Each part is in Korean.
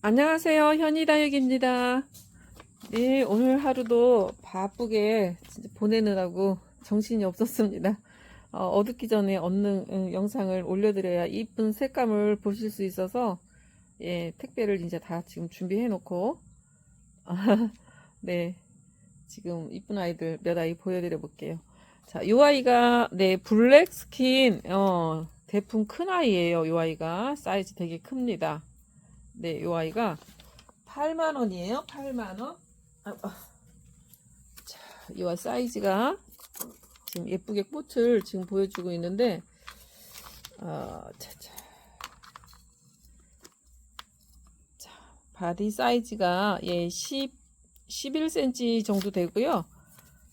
안녕하세요. 현이다육입니다. 네, 오늘 하루도 바쁘게 보내느라고 정신이 없었습니다. 어, 두기 전에 얻는 음, 영상을 올려드려야 이쁜 색감을 보실 수 있어서 예, 택배를 이제 다 지금 준비해 놓고 네, 지금 이쁜 아이들 몇 아이 보여드려 볼게요. 자, 이 아이가 네 블랙 스킨 어, 대풍 큰 아이예요. 이 아이가 사이즈 되게 큽니다. 네, 요 아이가 8만 원이에요. 8만 원. 아, 아. 자, 이 아이 사이즈가 지금 예쁘게 꽃을 지금 보여주고 있는데, 어, 자, 자. 자, 바디 사이즈가 예, 10, 11cm 정도 되고요.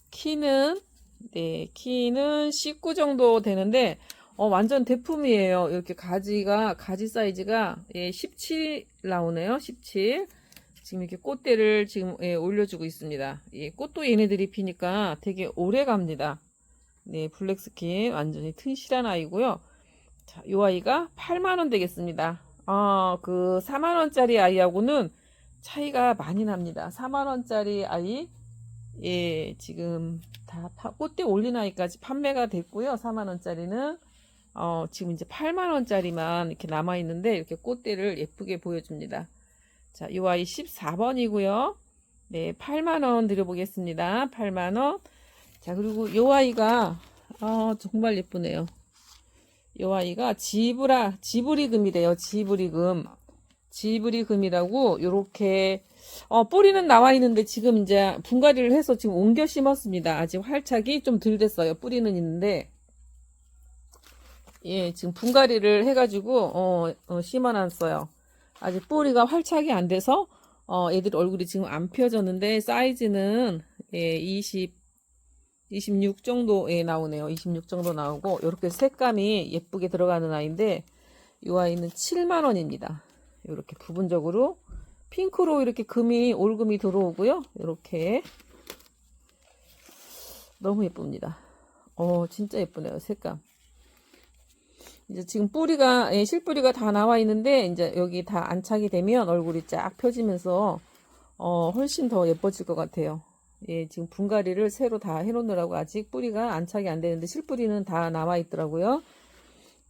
키는 네, 키는 19 정도 되는데 어, 완전 대품이에요. 이렇게 가지가, 가지 사이즈가, 예, 17 나오네요. 17. 지금 이렇게 꽃대를 지금, 예, 올려주고 있습니다. 예, 꽃도 얘네들이 피니까 되게 오래 갑니다. 네, 블랙 스킨. 완전히 튼실한 아이고요. 자, 요 아이가 8만원 되겠습니다. 아, 그 4만원짜리 아이하고는 차이가 많이 납니다. 4만원짜리 아이, 예, 지금 다 파- 꽃대 올린 아이까지 판매가 됐고요. 4만원짜리는. 어, 지금 이제 8만 원짜리만 이렇게 남아 있는데, 이렇게 꽃대를 예쁘게 보여줍니다. 자, 이 아이 14번이고요. 네, 8만 원 드려보겠습니다. 8만 원. 자, 그리고 이 아이가, 아, 정말 예쁘네요. 이 아이가 지브라, 지브리금이래요. 지브리금. 지브리금이라고, 요렇게, 어, 뿌리는 나와 있는데 지금 이제 분갈이를 해서 지금 옮겨 심었습니다. 아직 활착이 좀 덜 됐어요. 뿌리는 있는데, 예, 지금 분갈이를 해가지고, 어, 어, 심어놨어요. 아직 뿌리가 활착이 안 돼서, 어, 애들 얼굴이 지금 안 펴졌는데, 사이즈는, 예, 20, 26 정도에 나오네요. 26 정도 나오고, 이렇게 색감이 예쁘게 들어가는 아이인데, 이 아이는 7만 원입니다. 이렇게 부분적으로, 핑크로 이렇게 금이, 올금이 들어오고요. 이렇게. 너무 예쁩니다. 어, 진짜 예쁘네요. 색감. 이제 지금 뿌리가 예, 실뿌리가 다 나와 있는데 이제 여기 다 안착이 되면 얼굴이 쫙 펴지면서 어, 훨씬 더 예뻐질 것 같아요. 예, 지금 분갈이를 새로 다 해놓느라고 아직 뿌리가 안착이 안 되는데 실뿌리는 다 나와 있더라고요.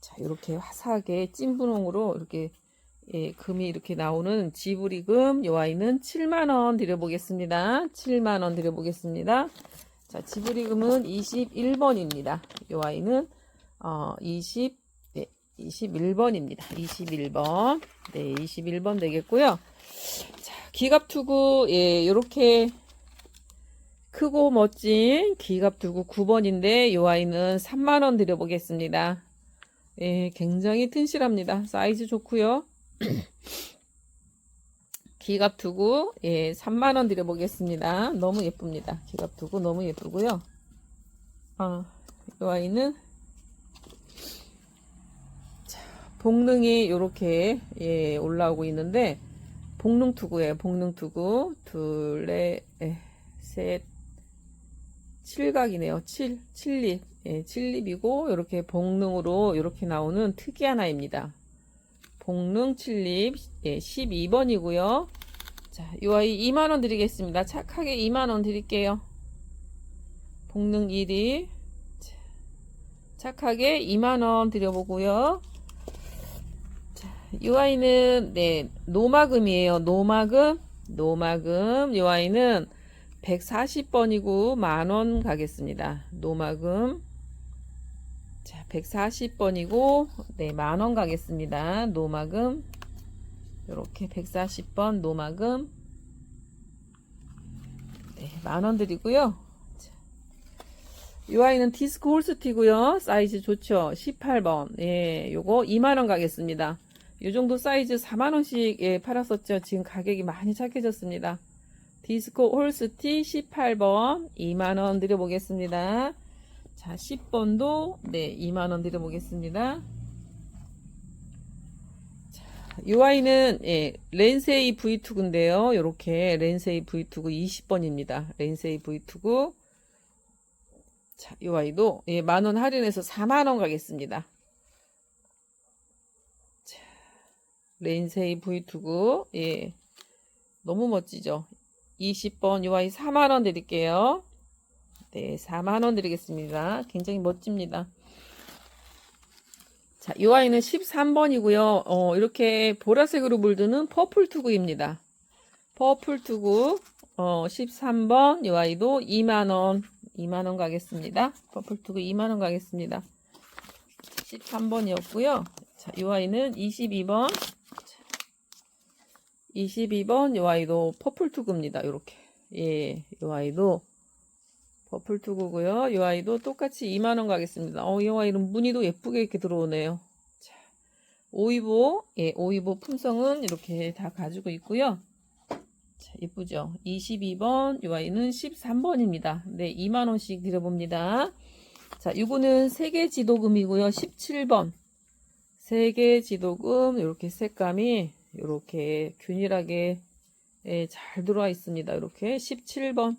자, 이렇게 화사하게 찐 분홍으로 이렇게 예, 금이 이렇게 나오는 지브리금 요 아이는 7만 원 드려보겠습니다. 7만 원 드려보겠습니다. 자, 지브리금은 21번입니다. 요 아이는 어, 20 네, 21번입니다. 21번. 네, 21번 되겠고요. 자, 기갑투구, 예, 요렇게 크고 멋진 기갑투구 9번인데, 요 아이는 3만원 드려보겠습니다. 예, 굉장히 튼실합니다. 사이즈 좋고요 기갑투구, 예, 3만원 드려보겠습니다. 너무 예쁩니다. 기갑투구 너무 예쁘고요 아, 요 아이는 복능이 이렇게 예, 올라오고 있는데 복능 투구예요. 복능 투구 둘, 넷, 에, 셋, 칠각이네요. 칠, 칠립, 예, 칠립이고 이렇게 복능으로 이렇게 나오는 특이한 아이입니다. 복능 칠립 예, 12번이고요. 자, 이 아이 2만 원 드리겠습니다. 착하게 2만 원 드릴게요. 복능 1위 착하게 2만 원 드려보고요. 이 아이는 네 노마금이에요. 노마금, 노마금. 이 아이는 140번이고 만원 가겠습니다. 노마금. 자, 140번이고 네, 만원 가겠습니다. 노마금. 이렇게 140번 노마금. 네, 만원 드리고요. 이 아이는 디스크 홀스티고요. 사이즈 좋죠. 18번. 예, 요거 2만 원 가겠습니다. 이 정도 사이즈 4만원씩 예, 팔았었죠. 지금 가격이 많이 착해졌습니다. 디스코 홀스티 18번 2만원 드려보겠습니다. 자, 10번도 네, 2만원 드려보겠습니다. 자, 이 아이는 예, 렌세이 V2구인데요. 이렇게 렌세이 V2구 20번입니다. 렌세이 V2구. 자, 이 아이도 예, 만원 할인해서 4만원 가겠습니다. 레인세이 V2구. 예. 너무 멋지죠? 20번 요 아이 4만원 드릴게요. 네, 4만원 드리겠습니다. 굉장히 멋집니다. 자, 이 아이는 13번이고요. 어, 이렇게 보라색으로 물드는 퍼플 투구입니다. 퍼플 투구, 어, 13번, 이 아이도 2만원, 2만원 가겠습니다. 퍼플 투구 2만원 가겠습니다. 13번이었고요. 자, 이 아이는 22번, 22번, 이 아이도 퍼플 투구입니다. 요렇게. 예, 이 아이도 퍼플 투구고요. 이 아이도 똑같이 2만 원 가겠습니다. 어, 이 아이는 무늬도 예쁘게 이렇게 들어오네요. 자, 오이보, 예, 오이보 품성은 이렇게 다 가지고 있고요. 자, 예쁘죠? 22번, 이 아이는 13번입니다. 네, 2만 원씩 드려봅니다. 자, 요거는 세계 지도금이고요. 17번. 세계 지도금, 이렇게 색감이 이렇게 균일하게 예, 잘 들어와 있습니다. 이렇게 17번.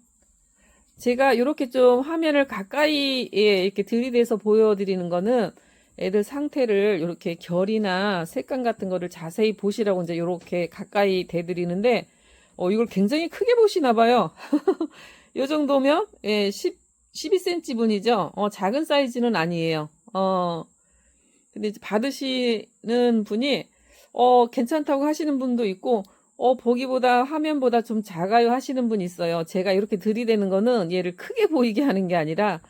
제가 이렇게 좀 화면을 가까이 예, 이렇게 들이대서 보여드리는 거는 애들 상태를 이렇게 결이나 색감 같은 거를 자세히 보시라고 이제 이렇게 가까이 대드리는데 어, 이걸 굉장히 크게 보시나 봐요. 이 정도면 예, 10, 12cm 분이죠. 어, 작은 사이즈는 아니에요. 어, 근데 받으시는 분이 어, 괜찮다고 하시는 분도 있고 어, 보기보다 화면보다 좀 작아요 하시는 분 있어요. 제가 이렇게 들이대는 거는 얘를 크게 보이게 하는 게 아니라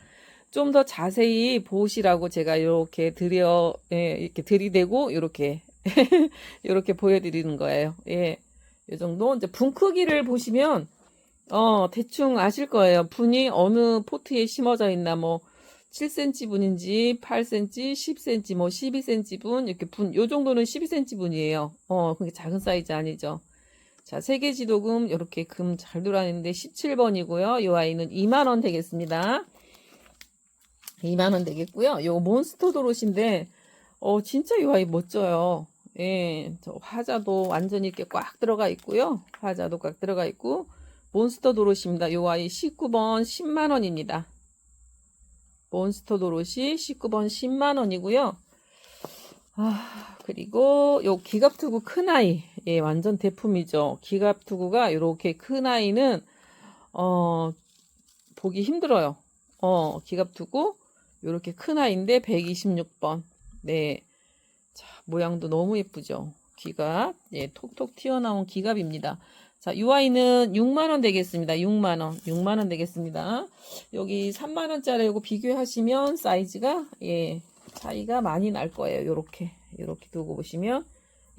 좀 더 자세히 보시라고 제가 이렇게 들여, 예, 이렇게 들이대고 이렇게, 이렇게 보여드리는 거예요. 예. 이 정도. 이제 분 크기를 보시면, 어, 대충 아실 거예요. 분이 어느 포트에 심어져 있나, 뭐, 7cm 분인지, 8cm, 10cm, 뭐, 12cm 분, 이렇게 분, 요 정도는 12cm 분이에요. 어, 그게 작은 사이즈 아니죠. 자, 세계 지도금 이렇게 금잘 들어왔는데 17번이고요. 이 아이는 2만 원 되겠습니다. 2만 원 되겠고요. 요 몬스터 도롯인데 어 진짜 이 아이 멋져요. 예, 저 화자도 완전히 이렇게 꽉 들어가 있고요. 화자도 꽉 들어가 있고 몬스터 도롯입니다. 요 아이 19번 10만 원입니다. 몬스터 도롯이 19번 10만 원이고요. 아, 그리고 요 기갑투구 큰 아이. 예, 완전 대품이죠. 기갑투구가 이렇게 큰 아이는 어 보기 힘들어요. 어, 기갑투구 요렇게 큰 아이인데 126번. 네. 자, 모양도 너무 예쁘죠. 기갑. 예, 톡톡 튀어나온 기갑입니다. 자, 이 아이는 6만원 되겠습니다. 6만원. 6만원 되겠습니다. 여기 3만원짜리하고 비교하시면 사이즈가, 예, 차이가 많이 날 거예요. 요렇게. 요렇게 두고 보시면.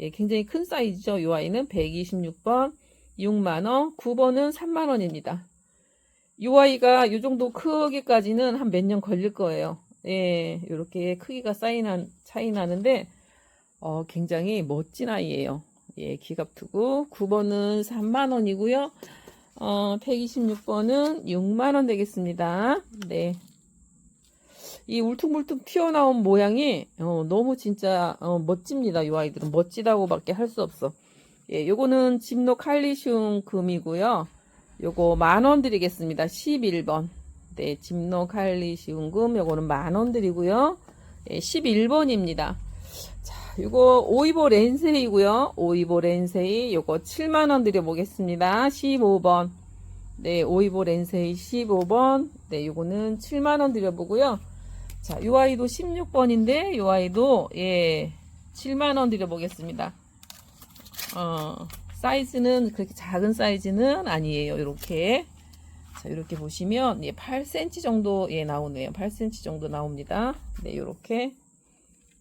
예, 굉장히 큰 사이즈죠. 이 아이는 126번, 6만원, 9번은 3만원입니다. 이 아이가 이 정도 크기까지는 한 몇 년 걸릴 거예요. 예, 이렇게 크기가 난, 차이 나는데, 어, 굉장히 멋진 아이예요. 예, 기갑투구. 9번은 3만원이고요. 어, 126번은 6만원 되겠습니다. 네. 이 울퉁불퉁 튀어나온 모양이, 어, 너무 진짜, 어, 멋집니다. 이 아이들은. 멋지다고밖에 할 수 없어. 예, 요거는 집노 칼리슘 금이고요. 요거 만원 드리겠습니다. 11번. 네, 집노 칼리시움금 요거는 만원 드리고요. 예, 11번입니다. 자, 요거 오이보 렌세이고요. 오이보 렌세이 요거 7만원 드려보겠습니다. 15번. 네, 오이보 렌세이 15번. 네, 요거는 7만원 드려보고요. 자, 요 아이도 16번인데 요 아이도 예, 7만원 드려보겠습니다. 어, 사이즈는 그렇게 작은 사이즈는 아니에요. 이렇게. 자, 이렇게 보시면 예, 8cm 정도 예, 나오네요. 8cm 정도 나옵니다. 네, 이렇게.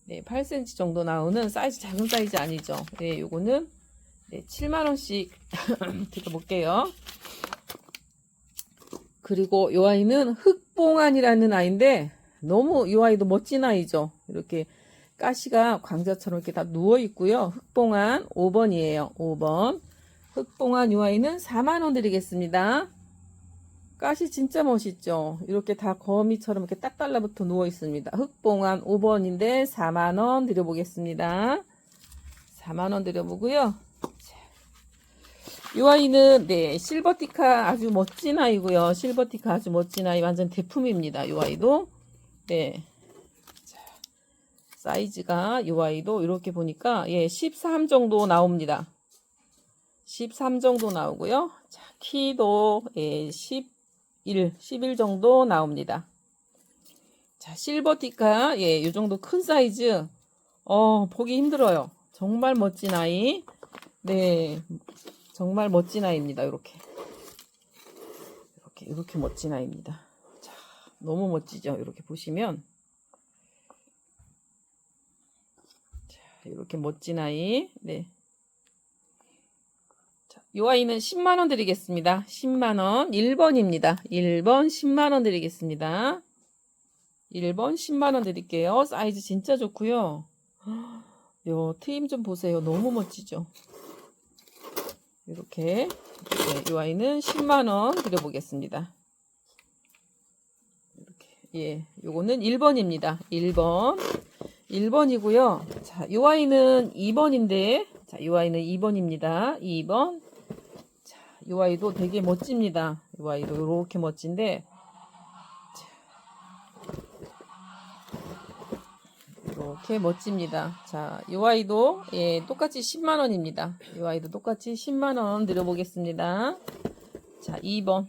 네, 8cm 정도 나오는 사이즈 작은 사이즈 아니죠. 네, 요거는 네, 7만 원씩 드려 볼게요. 그리고 요 아이는 흑봉안이라는 아이인데 너무 이 아이도 멋진 아이죠. 이렇게 가시가 광자처럼 이렇게 다 누워 있고요. 흑봉안 5번이에요. 5번. 흑봉안 이 아이는 4만 원 드리겠습니다. 가시 진짜 멋있죠. 이렇게 다 거미처럼 이렇게 딱 달라붙어 누워 있습니다. 흑봉안 5번인데 4만 원 드려보겠습니다. 4만 원 드려보고요. 이 아이는 네 실버티카 아주 멋진 아이고요. 실버티카 아주 멋진 아이 완전 대품입니다. 이 아이도 네 사이즈가 이 아이도 이렇게 보니까 예, 13 정도 나옵니다. 13 정도 나오고요. 자, 키도 예, 11, 11 정도 나옵니다. 자, 실버 티카 예, 이 정도 큰 사이즈 어, 보기 힘들어요. 정말 멋진 아이. 네. 정말 멋진 아이입니다. 이렇게. 이렇게 이렇게 멋진 아이입니다. 자, 너무 멋지죠? 이렇게 보시면 자, 이렇게 멋진 아이. 네. 자, 이 아이는 10만 원 드리겠습니다. 10만 원. 1번입니다. 1번 10만 원 드리겠습니다. 1번 10만 원 드릴게요. 사이즈 진짜 좋고요. 요 트임 좀 보세요. 너무 멋지죠? 이렇게 네, 이 아이는 10만 원 드려보겠습니다. 이렇게 예, 요거는 1번입니다. 1번 1번이고요. 자, 이 아이는 2번인데 자, 이 아이는 2번입니다. 2번 자, 이 아이도 되게 멋집니다. 이 아이도 이렇게 멋진데 이렇게 멋집니다. 자, 이 아이도 예, 똑같이 10만 원입니다. 이 아이도 똑같이 10만 원 드려보겠습니다. 자, 2번.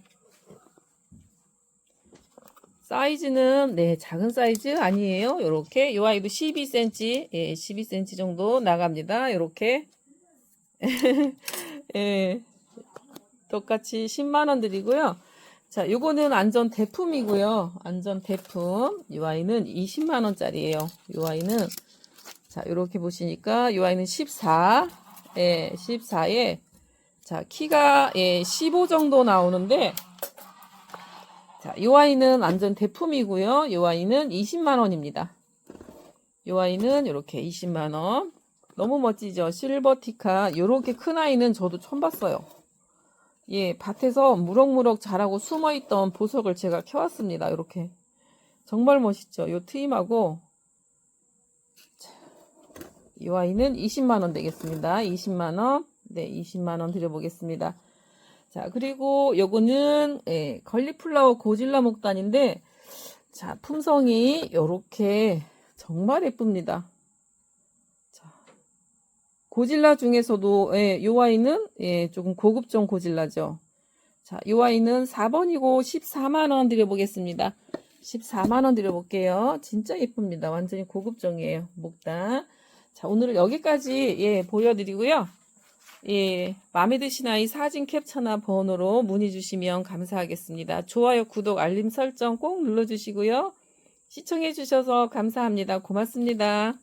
사이즈는 네, 작은 사이즈 아니에요. 요렇게 이 아이도 12cm, 예, 12cm 정도 나갑니다. 요렇게. 예. 똑같이 10만 원 드리고요. 자, 요거는 안전 대품이고요. 안전 대품. 이 아이는 20만 원짜리예요. 이 아이는 자, 요렇게 보시니까 이 아이는 14. 예, 14에 자, 키가 예, 15 정도 나오는데 자, 이 아이는 안전 대품이고요. 이 아이는 20만 원입니다. 이 아이는 이렇게 20만 원. 너무 멋지죠? 실버티카. 요렇게 큰 아이는 저도 처음 봤어요. 예, 밭에서 무럭무럭 자라고 숨어있던 보석을 제가 켜왔습니다. 이렇게. 정말 멋있죠? 요 트임하고, 자, 이 아이는 20만원 되겠습니다. 20만원. 네, 20만원 드려보겠습니다. 자, 그리고 요거는, 예, 걸리플라워 고질라 목단인데, 자, 품성이 요렇게 정말 예쁩니다. 고질라 중에서도 예, 요 아이는 예, 조금 고급종 고질라죠. 자, 요 아이는 4번이고 14만 원 드려 보겠습니다. 14만 원 드려 볼게요. 진짜 예쁩니다. 완전히 고급종이에요. 목단. 자, 오늘은 여기까지 예, 보여 드리고요. 예, 마음에 드신 아이 사진 캡처나 번호로 문의 주시면 감사하겠습니다. 좋아요, 구독, 알림 설정 꼭 눌러 주시고요. 시청해 주셔서 감사합니다. 고맙습니다.